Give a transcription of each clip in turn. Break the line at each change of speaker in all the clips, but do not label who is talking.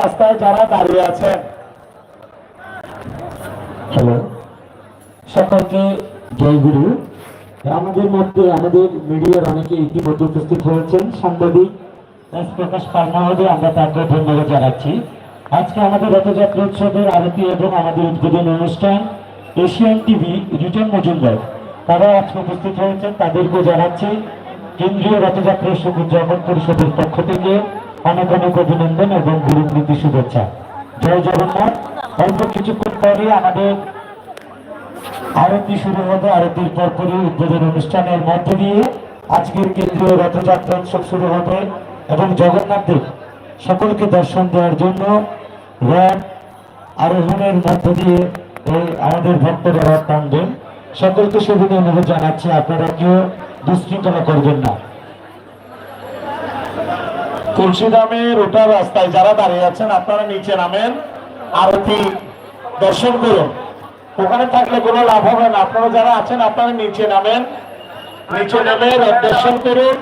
রাস্তায় যারা দাঁড়িয়ে আছেন
হ্যালো। সকলকে জয় গুরু। আমাদের মধ্যে, আমাদের মিডিয়ার অনেকে ইতিমধ্যে উপস্থিত হয়েছেন, সাংবাদিক। প্রকাশ পাল মহোদয় আমরা তাকে ধন্যবাদ জানাচ্ছি। আজকে আমাদের রথযাত্রা উৎসবের আরতি এবং আমাদের উদ্বোধন অনুষ্ঠান এশিয়ান টিভি রিটার্ন মজুমদার। তারা আজকে উপস্থিত হয়েছেন, তাদেরকে জানাচ্ছি কেন্দ্রীয় রথযাত্রা শুভ উদযাপন পরিষদের পক্ষ থেকে অনেক অনেক অভিনন্দন এবং গুরুপ্রীতি শুভেচ্ছা। জয় জগন্নাথ। অল্প কিছুক্ষণ পরে আমাদের আরতি শুরু হবে। আরতির পরপরই উদ্বোধন অনুষ্ঠানের মধ্য দিয়ে আজকের কেন্দ্রীয় রথযাত্রা উৎসব শুরু হবে এবং জগন্নাথ দেব সকলকে দর্শন দেওয়ার জন্য আরোহণের মধ্য দিয়ে এই আমাদের ভক্তরা রথ টানবেন। সকলকে সুবিধা অনুরোধ জানাচ্ছি, আপনারা কেউ দুশৃঙ্খলা করবেন না।
তুলসীগ্রামের ওটার রাস্তায় যারা দাঁড়িয়ে আছেন, আপনারা নিচে নামেন, আরতি দর্শন করুন। ওখানে থাকলে কোনো লাভ হবে না। আপনারা যারা আছেন, আপনারা নিচে নামেন। নিচে নেমে রথ দর্শন করুন,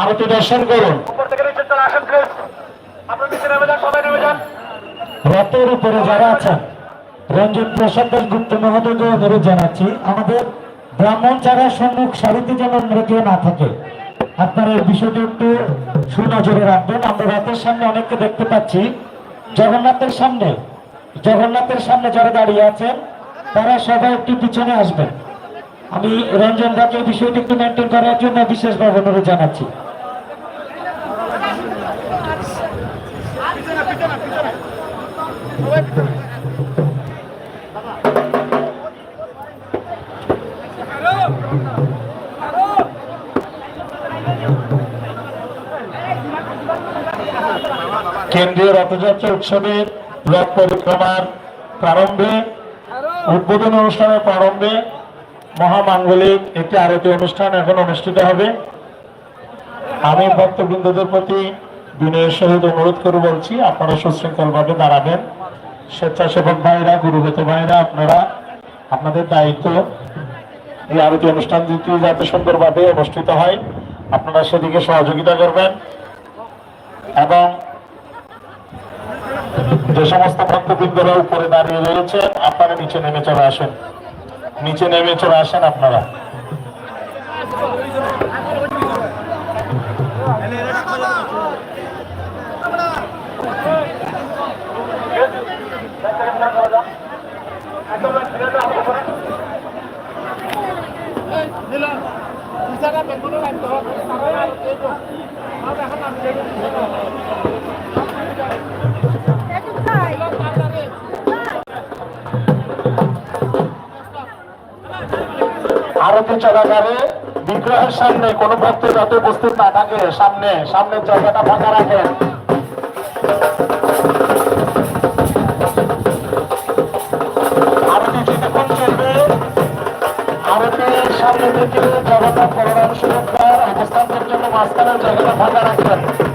আরতি দর্শন করুন।
রথের উপরে যারা আছেন, রঞ্জন প্রসাদ দাস গুপ্ত মহোদয়কে অনুরোধ জানাচ্ছি, আমাদের ব্রাহ্মণ ছাড়া সম্মুখ সারিতে যেন অন্য কেউ না থাকে, আপনারা এই বিষয়টি একটু সুনজরে রাখবেন। আমরা রথের সামনে অনেককে দেখতে পাচ্ছি। জগন্নাথের সামনে জগন্নাথের সামনে যারা দাঁড়িয়ে আছেন, তারা সবাই একটু পিছনে আসবেন। আমি রঞ্জন দাকে বিষয়টি একটু মেনটেন করার জন্য বিশেষভাবে অনুরোধ জানাচ্ছি।
কেন্দ্রীয় রথযাত্রা উৎসবের রথ পরিক্রমার প্রারম্ভে, উদ্বোধন অনুষ্ঠানের প্রারম্ভে মহামাঙ্গলিক একটি আরতি অনুষ্ঠান এখন অনুষ্ঠিত হবে। আমি ভক্তবৃন্দদের প্রতি বিনয়ের সহিত অনুরোধ করে বলছি, আপনারা সুশৃঙ্খলভাবে দাঁড়াবেন। স্বেচ্ছাসেবক ভাইরা, গুরুগত ভাইরা, আপনারা আপনাদের দায়িত্ব এই আরতি অনুষ্ঠান দুটি যাতে সুন্দরভাবে অনুষ্ঠিত হয়। আপনারা সেদিকে সহযোগিতা করবেন এবং যে সমস্ত ভক্তবৃন্দরা উপরে দাঁড়িয়ে রয়েছেন আপনারা নিচে নেমে চলে আসেন। নিচে নেমে চলে আসেন আপনারা। আরতি চলাকালে বিগ্রহের সামনে কোনো ভক্ত যাতে উপস্থিত না থাকে, সামনে, সামনের জায়গাটা ফাঁকা রাখেন। থেকে জগন্নাথ বলরাম সুরক্ষার অবস্থান পর্যন্ত মাঝখানের জায়গাটা রাখবেন।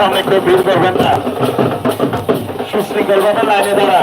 সামনে কেউ ভিড় করবেন না। সুশৃঙ্খলভাবে লাইনে দাঁড়া